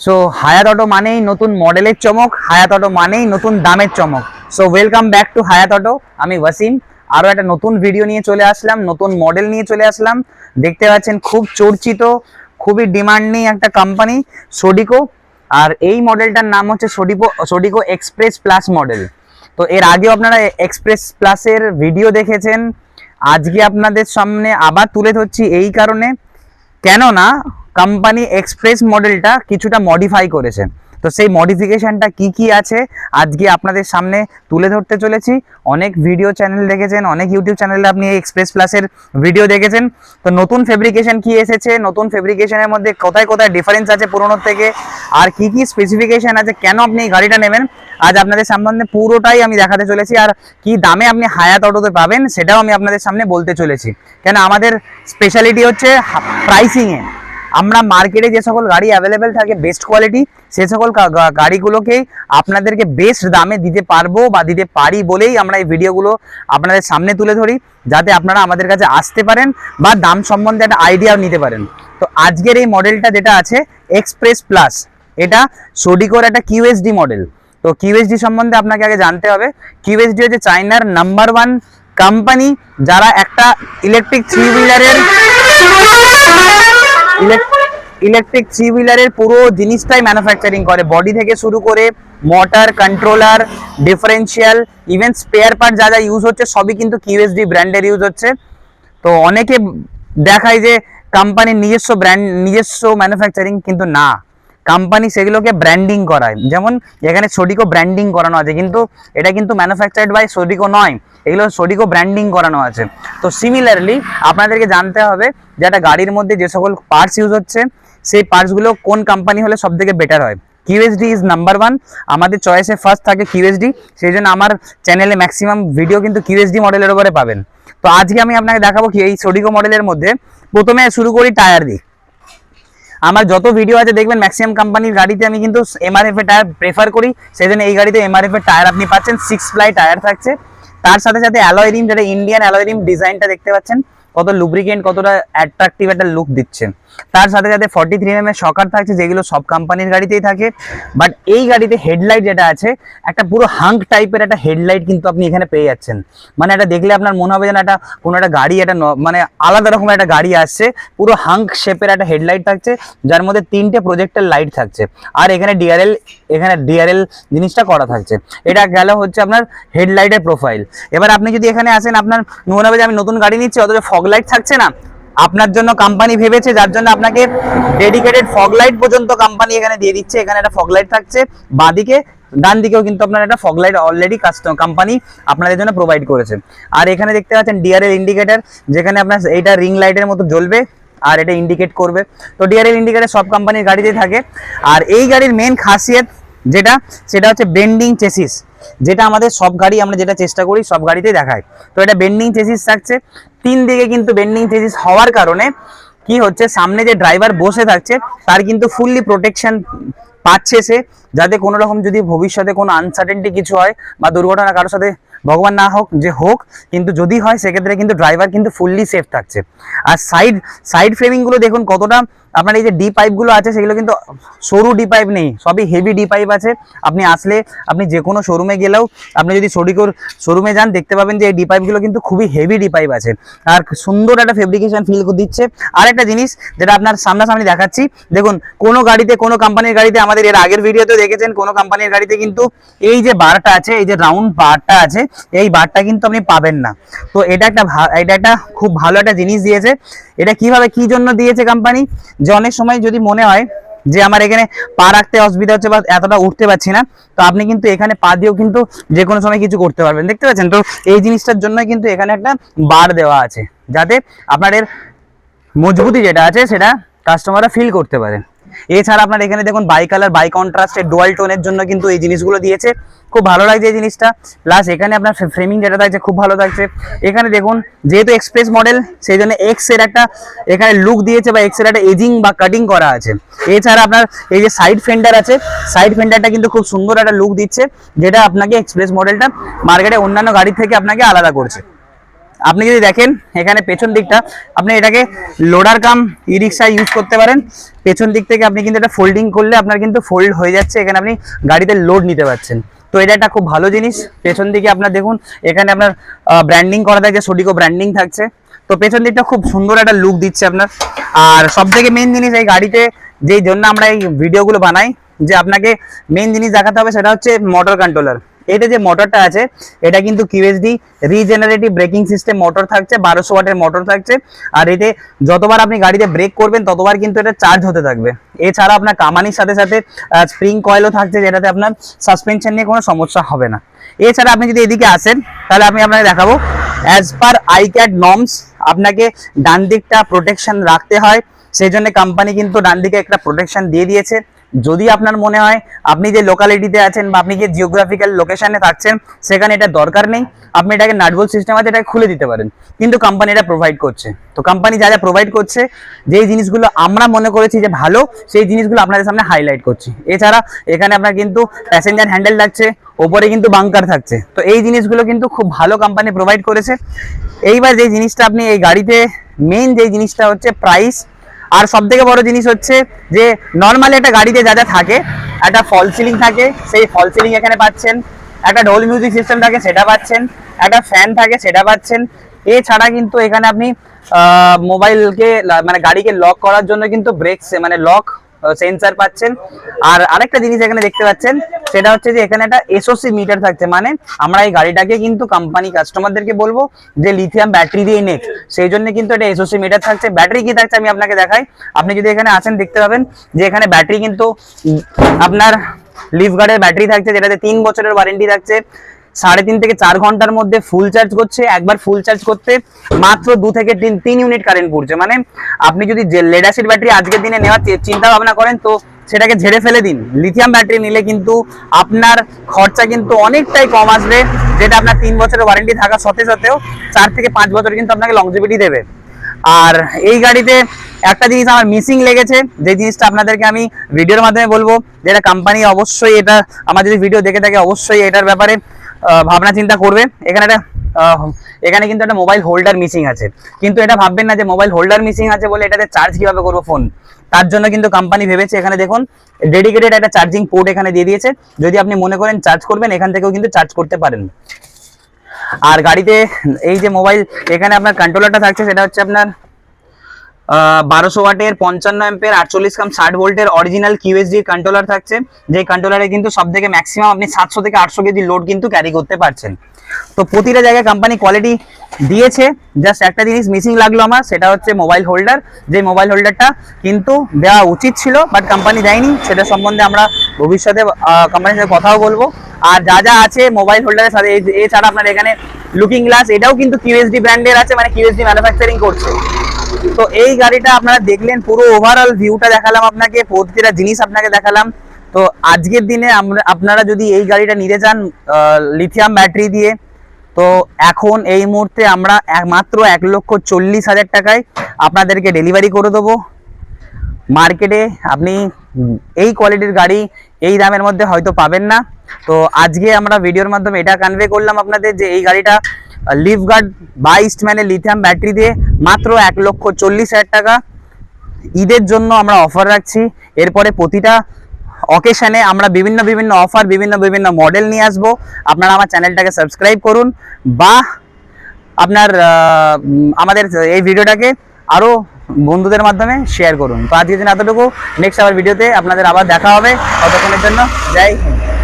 So হায়াত auto মানেই নতুন মডেলের চমক হায়াত অটো মানেই নতুন দামের চমক। So welcome back to Hayat auto আমি ওয়াসিম। আরও একটা নতুন ভিডিও নিয়ে চলে আসলাম, নতুন মডেল নিয়ে চলে আসলাম। দেখতে পাচ্ছেন, খুব চর্চিত, খুবই ডিমান্ডিং একটা কোম্পানি সোডিকো আর এই মডেলটার নাম হচ্ছে সোডিকো সোডিকো এক্সপ্রেস প্লাস মডেল তো এর আগেও আপনারা এক্সপ্রেস প্লাসের ভিডিও দেখেছেন। আজকে আপনাদের সামনে আবার তুলে ধরছি এই কারণে। কেননা কোম্পানি এক্সপ্রেস মডেলটা কিছুটা মডিফাই করেছে। তো সেই মডিফিকেশনটা কি কি আছে, আজকে আপনাদের সামনে তুলে ধরতে চলেছি। অনেক ভিডিও চ্যানেল দেখেছেন, অনেক ইউটিউব চ্যানেলে আপনি এক্সপ্রেস প্লাসের ভিডিও দেখেছেন। তো নতুন ফেব্রিকেশন কি এসেছে, নতুন ফেব্রিকেশনের মধ্যে কোথায় কোথায় ডিফারেন্স আছে পুরোনোর থেকে, আর কি কি স্পেসিফিকেশন আছে, কেন আপনি এই গাড়িটা নেবেন, আজ আপনাদের সম্বন্ধে পুরোটাই আমি দেখাতে চলেছি। আর কি দামে আপনি হায়াত অটোতে পাবেন, সেটাও আমি আপনাদের সামনে বলতে চলেছি। কেন আমাদের স্পেশালিটি হচ্ছে প্রাইসিংয়ে আমরা মার্কেটে যে সকল গাড়ি অ্যাভেলেবেল থাকে বেস্ট কোয়ালিটি সে সকল গাড়িগুলোকেই আপনাদেরকে বেস্ট দামে দিতে পারব বা দিতে পারি বলেই আমরা এই ভিডিওগুলো আপনাদের সামনে তুলে ধরি, যাতে আপনারা আমাদের কাছে আসতে পারেন বা দাম সম্বন্ধে একটা আইডিয়াও নিতে পারেন। তো আজকের এই মডেলটা যেটা আছে এক্সপ্রেস প্লাস এটা সোডিকোর একটা কিউএসডি মডেল তো কিউএসডি সম্বন্ধে আপনাকে আগে জানতে হবে। কিউএসডি হচ্ছে চাইনার নাম্বার ওয়ান কোম্পানি যারা একটা ইলেকট্রিক থ্রি হুইলারের ইলেকট্রিক থ্রি হুইলারের পুরো জিনিসটাই ম্যানুফ্যাকচারিং করে। বডি থেকে শুরু করে motor controller differential even spare part যা যা ইউজ হচ্ছে, সবই কিন্তু কিউএসডি ব্র্যান্ডের ইউজ হচ্ছে। তো অনেকে দেখায় যে কোম্পানির নিজস্ব ব্র্যান্ড নিজস্ব ম্যানুফ্যাকচারিং কিন্তু না। কোম্পানি সেগুলোকে ব্র্যান্ডিং করায়। যেমন এখানে সোডিকো ব্র্যান্ডিং করানো আছে, কিন্তু এটা কিন্তু ম্যানুফ্যাকচার্ড বাই সোডিকো নয়। এগুলো সোডিকো ব্র্যান্ডিং করানো আছে। তো সিমিলারলি আপনাদেরকে জানতে হবে যে একটা গাড়ির মধ্যে যে সকল পার্টস ইউজ হচ্ছে, সেই পার্টসগুলো কোন কোম্পানি হলে সব থেকে বেটার হয় কিউএসডি ইজ নাম্বার ওয়ান আমাদের চয়েসে ফার্স্ট থাকে কিউএসডি সেই জন্য আমার চ্যানেলে ম্যাক্সিমাম ভিডিও কিন্তু কিউএসডি মডেলের উপরে পাবেন। তো আজকে আমি আপনাকে দেখাবো কি এই সোডিকো মডেলের মধ্যে। প্রথমে শুরু করি টায়ার দিক আমার যত ভিডিও আছে দেখবেন ম্যাক্সিমাম কোম্পানির গাড়িতে আমি কিন্তু এমআরএফ এর টায়ার প্রেফার করি। সেই জন্য এই গাড়িতে এমআরএফ এর টায়ার আপনি পাচ্ছেন। সিক্স প্লাই টায়ার থাকছে। তার সাথে সাথে অ্যালয় রিম যেটা ইন্ডিয়ান অ্যালয় রিম ডিজাইনটা দেখতে পাচ্ছেন, কত লুব্রিকেন্ট কতটা অ্যাট্রাকটিভ একটা লুক দিচ্ছে। তার সাথে সাথে ফর্টি থ্রি এম এর শকার থাকছে, যেগুলো সব কোম্পানির গাড়িতেই থাকে। বাট এই গাড়িতে হেডলাইট যেটা আছে, একটা পুরো হাঙ্ক টাইপের একটা হেডলাইট কিন্তু আপনি এখানে পেয়ে যাচ্ছেন। মানে এটা দেখলে আপনার মনে হবে যেন একটা কোনো একটা গাড়ি, একটা মানে আলাদা রকমের একটা গাড়ি আসছে। পুরো হাঙ্ক শেপের একটা হেডলাইট থাকছে, যার মধ্যে তিনটে প্রজেক্টের লাইট থাকছে। আর এখানে ডিআরএল এখানে ডিআরএল জিনিসটা করা থাকছে। এটা গেল হচ্ছে আপনার হেডলাইটের প্রোফাইল এবার আপনি যদি এখানে আসেন, আপনার মনে হবে যে আমি নতুন গাড়ি নিচ্ছি, অথচ ফগ লাইট থাকছে না। আপনার জন্য কোম্পানি ভেবেছে, যার জন্য আপনাকে ডেডিকেটেড ফগ লাইট পর্যন্ত কোম্পানি এখানে দিয়ে দিচ্ছে। এখানে একটা ফগ লাইট থাকছে, বাঁদিকে ডান দিকেও কিন্তু আপনার একটা fog light already custom company আপনাদের জন্য প্রোভাইড করেছে। আর এখানে দেখতে পাচ্ছেন ডিআরএল ইন্ডিকেটর যেখানে আপনার এইটা রিং লাইটের মতো জ্বলবে আর এটা ইন্ডিকেট করবে। তো ডিআরএল ইন্ডিকেটর সব কোম্পানির গাড়িতেই থাকে। আর এই গাড়ির মেন খাসিয়ত যেটা, সেটা হচ্ছে বেন্ডিং চেসিস যেটা আমাদের সব গাড়ি আমরা যেটা চেষ্টা করি, সব গাড়িতেই দেখায়। তো এটা বেন্ডিং চেসিস থাকছে। তিন দিকে কিন্তু বেন্ডিং চেসিস হওয়ার কারণে কি হচ্ছে, সামনে যে ড্রাইভার বসে থাকছে, তার কিন্তু ফুললি প্রোটেকশন পাচ্ছে সে, যাতে কোনো রকম যদি ভবিষ্যতে কোনো আনসার্টেনটি কিছু হয় বা দুর্ঘটনা কারোর সাথে ভগবান না হোক, যে হোক, কিন্তু যদি হয়, সেক্ষেত্রে কিন্তু ড্রাইভার কিন্তু ফুললি সেফ থাকছে। আর সাইড সাইড ফ্রেমিংগুলো দেখুন কতটা আপনার এই যে ডি পাইপগুলো আছে, সেগুলো কিন্তু সরু ডি পাইপ নেই, সবই হেভি ডি পাইপ আছে। আপনি আসলে, আপনি যে কোনো শোরুমে গেলেও, আপনি যদি সডিকোর শোরুমে যান, দেখতে পাবেন যে এই ডি পাইপগুলো কিন্তু খুবই হেভি ডি পাইপ আছে। আর সুন্দর একটা ফেব্রিকেশন ফিল দিচ্ছে। আর একটা জিনিস, যেটা আপনার সামনাসামনি দেখাচ্ছি, দেখুন, কোনো গাড়িতে, কোনো কোম্পানির গাড়িতে, আমাদের এর আগের ভিডিওতে দেখেছেন, কোনো কোম্পানির গাড়িতে কিন্তু এই যে বারটা আছে, এই যে রাউন্ড বারটা আছে, এই বারটা কিন্তু আপনি পাবেন না। তো এটা একটা এটা একটা খুব ভালো একটা জিনিস দিয়েছে। এটা কীভাবে, কি জন্য দিয়েছে কোম্পানি যে অনেক সময় যদি মনে হয় যে আমার এখানে পা রাখতে অসুবিধা হচ্ছে বা এতটা উঠতে পারছি না, তো আপনি কিন্তু এখানে পা দিয়েও কিন্তু যে কোনো সময় কিছু করতে পারবেন। দেখতে পাচ্ছেন তো, এই জিনিসটার জন্য কিন্তু এখানে একটা বার দেওয়া আছে, যাতে আপনার এর মজবুতি যেটা আছে সেটা কাস্টমাররা ফিল করতে পারে এছাড়া আপনার এখানে দেখুন বাই কালার বাই কন্ট্রাস্টের ডুয়াল টোনের জন্য কিন্তু এই জিনিসগুলো দিয়েছে। খুব ভালো লাগছে এই জিনিসটা। প্লাস এখানে আপনার ফ্রেমিং যেটা থাকছে খুব ভালো থাকছে। এখানে দেখুন, যেহেতু এক্সপ্রেস মডেল সেই জন্য এক্সের একটা এখানে লুক দিয়েছে বা এক্সের একটা এজিং বা কাটিং করা আছে। এছাড়া আপনার এই যে সাইড ফেন্ডার আছে সাইড ফেন্ডারটা কিন্তু খুব সুন্দর একটা লুক দিচ্ছে, যেটা আপনাকে এক্সপ্রেস মডেলটা মার্কেটে অন্যান্য গাড়ি থেকে আপনাকে আলাদা করছে। আপনি যদি দেখেন এখানে পেছন দিকটা, আপনি এটাকে লোডার কাম ই রিক্সা ইউজ করতে পারেন। পেছন দিক থেকে আপনি কিন্তু এটা ফোল্ডিং করলে আপনার কিন্তু ফোল্ড হয়ে যাচ্ছে, এখানে আপনি গাড়িতে লোড নিতে পারছেন। তো এটা একটা খুব ভালো জিনিস। পেছন দিকে আপনার দেখুন, এখানে আপনার ব্র্যান্ডিং করা থাকছে সোডিকো ব্র্যান্ডিং থাকছে। তো পেছন দিকটা খুব সুন্দর একটা লুক দিচ্ছে আপনার। আর সব থেকে মেন জিনিস এই গাড়িতে যেই জন্য আমরা এই ভিডিওগুলো বানাই, যে আপনাকে মেন জিনিস দেখাতে হবে সেটা হচ্ছে মোটর কন্ট্রোলার এটা যে মোটরটা আছে, এটা কিন্তু QSD regenerative braking system motor থাকছে, বারোশো ওয়াটের মোটর থাকছে। আর এতে যতবার আপনি গাড়িতে ব্রেক করবেন, ততবার কিন্তু এটা চার্জ হতে থাকবে। এছাড়া আপনার কামানির সাথে সাথে স্প্রিং কয়েলও থাকছে, যেটাতে আপনার সাসপেনশন নিয়ে কোনো সমস্যা হবে না। এছাড়া আপনি যদি এদিকে আসেন, তাহলে আমি আপনাকে দেখাবো অ্যাজ পার আইক্যাড নর্মস আপনাকে ডান দিকটা প্রোটেকশন রাখতে হয়। সেই জন্য কোম্পানি কিন্তু ডান দিকে একটা প্রোটেকশন দিয়ে দিয়েছে। যদি আপনার মনে হয় আপনি যে লোকালিটিতে আছেন বা আপনি যে জিওগ্রাফিক্যাল লোকেশনে থাকছেন, সেখানে এটা দরকার নেই। আপনি এটাকে নাটবল সিস্টেম আছে, এটাকে খুলে দিতে পারেন। কিন্তু কোম্পানি এটা প্রোভাইড করছে। তো কোম্পানি যা যা প্রোভাইড করছে, যেই জিনিসগুলো আমরা মনে করেছি যে ভালো, সেই জিনিসগুলো আপনাদের সামনে হাইলাইট করছি। এছাড়া এখানে আপনার কিন্তু প্যাসেঞ্জার হ্যান্ডেল থাকছে ওপরে কিন্তু বাংকার থাকছে। তো এই জিনিসগুলো কিন্তু খুব ভালো কোম্পানি প্রোভাইড করেছে। এইবার যে জিনিসটা আপনি এই গাড়িতে মেন যে জিনিসটা হচ্ছে প্রাইস আর সব থেকে বড় জিনিস হচ্ছে যে নর্মালি একটা গাড়িতে যা যা থাকে, একটা ফল সিলিং থাকে, সেই ফল সিলিং এখানে পাচ্ছেন। একটা ডোল মিউজিক সিস্টেম থাকে, সেটা পাচ্ছেন। একটা ফ্যান থাকে, সেটা পাচ্ছেন। এছাড়া কিন্তু এখানে আপনি মোবাইলকে মানে গাড়িকে লক করার জন্য কিন্তু ব্রেক মানে লক সেন্সার পাচ্ছেন। আর আরেকটা জিনিস এখানে দেখতে পাচ্ছেন সেটা হচ্ছে যে এখানে একটা এসওসি মিটার থাকছে মানে আমরা এই গাড়িটাকে কিন্তু কোম্পানি কাস্টমারদেরকে বলব যে লিথিয়াম ব্যাটারি দিয়ে নেক সেই জন্য কিন্তু এটা এসওসি মিটার থাকছে। ব্যাটারি কি থাকছে আমি আপনাকে দেখাই। আপনি যদি এখানে আসেন, দেখতে পাবেন যে এখানে ব্যাটারি কিন্তু আপনার লিফ গার্ডের ব্যাটারি থাকছে, যেটাতে তিন বছরের ওয়ারেন্টি থাকছে। সাড়ে তিন থেকে চার ঘণ্টার মধ্যে ফুল চার্জ করছে। একবার ফুল চার্জ করতে মাত্র দু থেকে তিন তিন ইউনিট কারেন্ট পড়ছে। মানে আপনি যদি লেড ব্যাটারি আজকের দিনে নেওয়ার চিন্তা ভাবনা করেন, তো সেটাকে ঝেড়ে ফেলে দিন। লিথিয়াম ব্যাটারি নিলে কিন্তু আপনার খরচা কিন্তু অনেকটাই কম আসবে, যেটা আপনার তিন বছরের ওয়ারেন্টি থাকা সত্ত্বে সত্ত্বেও চার থেকে পাঁচ বছর কিন্তু আপনাকে লংজিভিটি দেবে। আর এই গাড়িতে একটা জিনিস আমার মিসিং লেগেছে, যে জিনিসটা আপনাদেরকে আমি ভিডিওর মাধ্যমে বলব যেটা কোম্পানি অবশ্যই এটা, আমার যদি ভিডিও দেখে থাকে, অবশ্যই এটার ব্যাপারে ভাবনা চিন্তা করবে। এখানে একটা এখানে কিন্তু একটা মোবাইল হোল্ডার মিসিং আছে। কিন্তু এটা ভাববেন না যে মোবাইল হোল্ডার মিসিং আছে বলে এটাতে চার্জ কীভাবে করব ফোন তার জন্য কিন্তু কোম্পানি ভেবেছে এখানে দেখুন ডেডিকেটেড একটা চার্জিং পোর্ট এখানে দিয়ে দিয়েছে। যদি আপনি মনে করেন চার্জ করবেন, এখান থেকেও কিন্তু চার্জ করতে পারেন। আর গাড়িতে এই যে মোবাইল এখানে আপনার কন্ট্রোলারটা থাকছে, সেটা হচ্ছে আপনার বারোশো ওয়াটের পঞ্চান্ন এম্পের আটচল্লিশ কাম ষাট ভোল্টের অরিজিনাল কিউএসডি কন্ট্রোলার থাকছে যে কন্ট্রোলারে কিন্তু সব থেকে ম্যাক্সিমাম আপনি সাতশো থেকে আটশো কেজি লোড কিন্তু ক্যারি করতে পারছেন। তো প্রতিটা জায়গায় কোম্পানি কোয়ালিটি দিয়েছে জাস্ট একটা জিনিস মিসিং লাগল আমার, সেটা হচ্ছে মোবাইল হোল্ডার যে মোবাইল হোল্ডারটা কিন্তু দেওয়া উচিত ছিল বাট কোম্পানি দেয়নি, সেটা সম্বন্ধে আমরা ভবিষ্যতে কোম্পানির সাথে কথাও বলব। আর যা যা আছে মোবাইল হোল্ডারের সাথে এছাড়া আপনার এখানে লুকিং গ্লাস এটাও কিন্তু কিউএসডি ব্র্যান্ডের আছে মানে কিউএসডি ম্যানুফ্যাকচারিং করছে। তো এই গাড়িটা আপনারা দেখলেন, পুরো ওভারঅল ভিউটা দেখালাম আপনাকে, প্রতিটা জিনিস আপনাকে দেখালাম। তো আজকের দিনে আমরা আপনারা যদি এই গাড়িটা নিতে চান লিথিয়াম ব্যাটারি দিয়ে, তো এখন এই মুহূর্তে আমরা মাত্র এক লক্ষ চল্লিশ হাজার টাকায় আপনাদেরকে ডেলিভারি করে দেবো। মার্কেটে আপনি এই কোয়ালিটির গাড়ি এই দামের মধ্যে হয়তো পাবেন না। তো আজকে আমরা ভিডিওর মাধ্যমে এটা কনভে করলাম আপনাদের যে এই গাড়িটা লিভ গার্ড বা ইস্টম্যানের লিথিয়াম ব্যাটারি দিয়ে মাত্র এক লক্ষ চল্লিশ হাজার টাকা। ঈদের জন্য আমরা অফার রাখছি। এরপরে প্রতিটা অকেশনে আমরা বিভিন্ন বিভিন্ন অফার বিভিন্ন বিভিন্ন মডেল নিয়ে আসব। আপনারা আমার চ্যানেলটাকে সাবস্ক্রাইব করুন বা আপনার আমাদের এই ভিডিওটাকে আরও বন্ধুদের মাধ্যমে শেয়ার করুন। তো আজকের জন্য এতটুকু। নেক্সট আবার ভিডিওতে আপনাদের আবার দেখা হবে। ততক্ষণের জন্য জয় হিন্দ।